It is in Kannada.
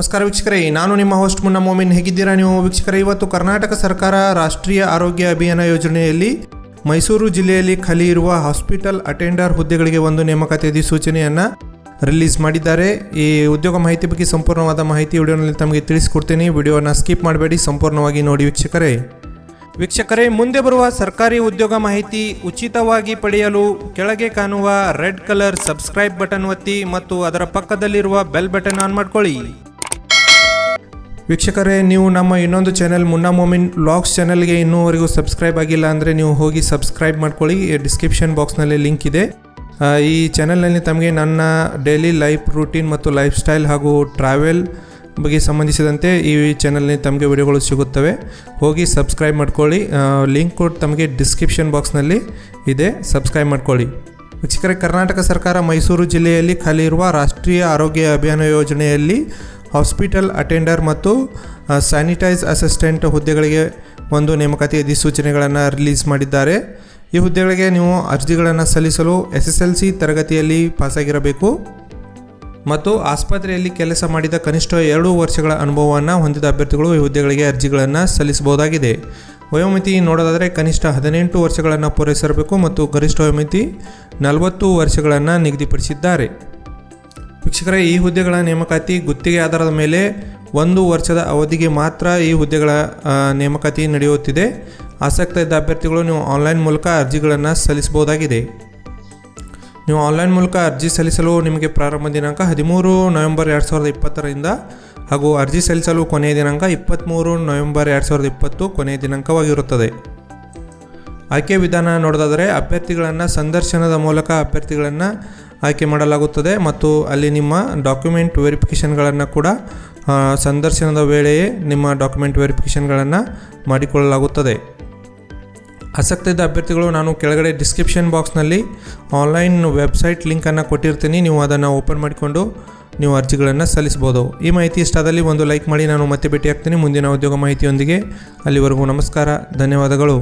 ನಮಸ್ಕಾರ ವೀಕ್ಷಕರೇ, ನಾನು ನಿಮ್ಮ ಹೋಸ್ಟ್ ಮುನ್ನ ಮೋಮಿನ್. ಹೇಗಿದ್ದೀರಾ ನೀವು ವೀಕ್ಷಕರೇ? ಇವತ್ತು ಕರ್ನಾಟಕ ಸರ್ಕಾರ ರಾಷ್ಟ್ರೀಯ ಆರೋಗ್ಯ ಅಭಿಯಾನ ಯೋಜನೆಯಲ್ಲಿ ಮೈಸೂರು ಜಿಲ್ಲೆಯಲ್ಲಿ ಖಾಲಿ ಇರುವ ಹಾಸ್ಪಿಟಲ್ ಅಟೆಂಡರ್ ಹುದ್ದೆಗಳಿಗೆ ಒಂದು ನೇಮಕಾತಿ ಅಧಿಸೂಚನೆಯನ್ನು ರಿಲೀಸ್ ಮಾಡಿದ್ದಾರೆ. ಈ ಉದ್ಯೋಗ ಮಾಹಿತಿ ಬಗ್ಗೆ ಸಂಪೂರ್ಣವಾದ ಮಾಹಿತಿ ವಿಡಿಯೋನಲ್ಲಿ ತಮಗೆ ತಿಳಿಸ್ಕೊಡ್ತೀನಿ. ವಿಡಿಯೋನ ಸ್ಕಿಪ್ ಮಾಡಬೇಡಿ, ಸಂಪೂರ್ಣವಾಗಿ ನೋಡಿ ವೀಕ್ಷಕರೇ. ವೀಕ್ಷಕರೇ, ಮುಂದೆ ಬರುವ ಸರ್ಕಾರಿ ಉದ್ಯೋಗ ಮಾಹಿತಿ ಉಚಿತವಾಗಿ ಪಡೆಯಲು ಕೆಳಗೆ ಕಾಣುವ ರೆಡ್ ಕಲರ್ ಸಬ್ಸ್ಕ್ರೈಬ್ ಬಟನ್ ಒತ್ತಿ ಮತ್ತು ಅದರ ಪಕ್ಕದಲ್ಲಿರುವ ಬೆಲ್ ಬಟನ್ ಆನ್ ಮಾಡ್ಕೊಳ್ಳಿ. ವೀಕ್ಷಕರೇ, ನೀವು ನಮ್ಮ ಇನ್ನೊಂದು ಚಾನೆಲ್ ಮುನ್ನಾ ಮೊಮಿನ್ ವ್ಲಾಗ್ಸ್ ಚಾನೆಲ್ಗೆ ಇನ್ನೂವರೆಗೂ ಸಬ್ಸ್ಕ್ರೈಬ್ ಆಗಿಲ್ಲ ಅಂದರೆ ನೀವು ಹೋಗಿ ಸಬ್ಸ್ಕ್ರೈಬ್ ಮಾಡ್ಕೊಳ್ಳಿ. ಡಿಸ್ಕ್ರಿಪ್ಷನ್ ಬಾಕ್ಸ್ನಲ್ಲಿ ಲಿಂಕ್ ಇದೆ. ಈ ಚಾನೆಲ್ನಲ್ಲಿ ತಮಗೆ ನನ್ನ ಡೈಲಿ ಲೈಫ್ ರೂಟೀನ್ ಮತ್ತು ಲೈಫ್ ಸ್ಟೈಲ್ ಹಾಗೂ ಟ್ರಾವೆಲ್ ಬಗ್ಗೆ ಸಂಬಂಧಿಸಿದಂತೆ ಈ ಚಾನಲ್ನಲ್ಲಿ ತಮಗೆ ವಿಡಿಯೋಗಳು ಸಿಗುತ್ತವೆ. ಹೋಗಿ ಸಬ್ಸ್ಕ್ರೈಬ್ ಮಾಡ್ಕೊಳ್ಳಿ. ಲಿಂಕ್ ಕೋಡ್ ತಮಗೆ ಡಿಸ್ಕ್ರಿಪ್ಷನ್ ಬಾಕ್ಸ್ನಲ್ಲಿ ಇದೆ. ಸಬ್ಸ್ಕ್ರೈಬ್ ಮಾಡ್ಕೊಳ್ಳಿ. ವೀಕ್ಷಕರೇ, ಕರ್ನಾಟಕ ಸರ್ಕಾರ ಮೈಸೂರು ಜಿಲ್ಲೆಯಲ್ಲಿ ಖಾಲಿ ಇರುವ ರಾಷ್ಟ್ರೀಯ ಆರೋಗ್ಯ ಅಭಿಯಾನ ಯೋಜನೆಯಲ್ಲಿ ಹಾಸ್ಪಿಟಲ್ ಅಟೆಂಡರ್ ಮತ್ತು ಸ್ಯಾನಿಟೈಸ್ ಅಸಿಸ್ಟೆಂಟ್ ಹುದ್ದೆಗಳಿಗೆ ಒಂದು ನೇಮಕಾತಿ ಅಧಿಸೂಚನೆಗಳನ್ನು ರಿಲೀಸ್ ಮಾಡಿದ್ದಾರೆ. ಈ ಹುದ್ದೆಗಳಿಗೆ ನೀವು ಅರ್ಜಿಗಳನ್ನು ಸಲ್ಲಿಸಲು ಎಸ್ ಎಸ್ ಎಲ್ ಸಿ ತರಗತಿಯಲ್ಲಿ ಪಾಸಾಗಿರಬೇಕು. ಮತ್ತು ಆಸ್ಪತ್ರೆಯಲ್ಲಿ ಕೆಲಸ ಮಾಡಿದ ಕನಿಷ್ಠ ಎರಡು ವರ್ಷಗಳ ಅನುಭವವನ್ನು ಹೊಂದಿದ ಅಭ್ಯರ್ಥಿಗಳು ಈ ಹುದ್ದೆಗಳಿಗೆ ಅರ್ಜಿಗಳನ್ನು ಸಲ್ಲಿಸಬಹುದಾಗಿದೆ. ವಯೋಮಿತಿ ನೋಡೋದಾದರೆ ಕನಿಷ್ಠ ಹದಿನೆಂಟು ವರ್ಷಗಳನ್ನು ಪೂರೈಸಿರಬೇಕು ಮತ್ತು ಗರಿಷ್ಠ ವಯೋಮಿತಿ ನಲವತ್ತು ವರ್ಷಗಳನ್ನು ನಿಗದಿಪಡಿಸಿದ್ದಾರೆ. ವೀಕ್ಷಕರೇ ಈ ಹುದ್ದೆಗಳ ನೇಮಕಾತಿ ಗುತ್ತಿಗೆ ಆಧಾರದ ಮೇಲೆ ಒಂದು ವರ್ಷದ ಅವಧಿಗೆ ಮಾತ್ರ ಈ ಹುದ್ದೆಗಳ ನೇಮಕಾತಿ ನಡೆಯುತ್ತಿದೆ. ಆಸಕ್ತ ಇದ್ದ ಅಭ್ಯರ್ಥಿಗಳು ನೀವು ಆನ್ಲೈನ್ ಮೂಲಕ ಅರ್ಜಿಗಳನ್ನು ಸಲ್ಲಿಸಬಹುದಾಗಿದೆ. ನೀವು ಆನ್ಲೈನ್ ಮೂಲಕ ಅರ್ಜಿ ಸಲ್ಲಿಸಲು ನಿಮಗೆ ಪ್ರಾರಂಭ ದಿನಾಂಕ ಹದಿಮೂರು ನವೆಂಬರ್ ಎರಡು ಸಾವಿರದ ಇಪ್ಪತ್ತರಿಂದ ಹಾಗೂ ಅರ್ಜಿ ಸಲ್ಲಿಸಲು ಕೊನೆಯ ದಿನಾಂಕ ಇಪ್ಪತ್ತ್ಮೂರು ನವೆಂಬರ್ ಎರಡು ಸಾವಿರದ ಇಪ್ಪತ್ತು ಕೊನೆಯ ದಿನಾಂಕವಾಗಿರುತ್ತದೆ. ಆಯ್ಕೆ ವಿಧಾನ ನೋಡೋದಾದರೆ, ಅಭ್ಯರ್ಥಿಗಳನ್ನು ಸಂದರ್ಶನದ ಮೂಲಕ ಅಭ್ಯರ್ಥಿಗಳನ್ನು ಆಯ್ಕೆ ಮಾಡಲಾಗುತ್ತದೆ ಮತ್ತು ಅಲ್ಲಿ ನಿಮ್ಮ ಡಾಕ್ಯುಮೆಂಟ್ ವೆರಿಫಿಕೇಷನ್ಗಳನ್ನು ಕೂಡ ಸಂದರ್ಶನದ ವೇಳೆಯೇ ನಿಮ್ಮ ಡಾಕ್ಯುಮೆಂಟ್ ವೆರಿಫಿಕೇಷನ್ಗಳನ್ನು ಮಾಡಿಕೊಳ್ಳಲಾಗುತ್ತದೆ. ಆಸಕ್ತಿದ ಅಭ್ಯರ್ಥಿಗಳು, ನಾನು ಕೆಳಗಡೆ ಡಿಸ್ಕ್ರಿಪ್ಷನ್ ಬಾಕ್ಸ್ನಲ್ಲಿ ಆನ್ಲೈನ್ ವೆಬ್ಸೈಟ್ ಲಿಂಕನ್ನು ಕೊಟ್ಟಿರ್ತೀನಿ. ನೀವು ಅದನ್ನು ಓಪನ್ ಮಾಡಿಕೊಂಡು ನೀವು ಅರ್ಜಿಗಳನ್ನು ಸಲ್ಲಿಸ್ಬೋದು ಈ ಮಾಹಿತಿ ಇಷ್ಟಾದಲ್ಲಿ ಒಂದು ಲೈಕ್ ಮಾಡಿ. ನಾನು ಮತ್ತೆ ಭೇಟಿಯಾಗ್ತೀನಿ. ಮುಂದಿನ ಉದ್ಯೋಗ ಮಾಹಿತಿಯೊಂದಿಗೆ ಅಲ್ಲಿವರೆಗೂ ನಮಸ್ಕಾರ. ಧನ್ಯವಾದಗಳು.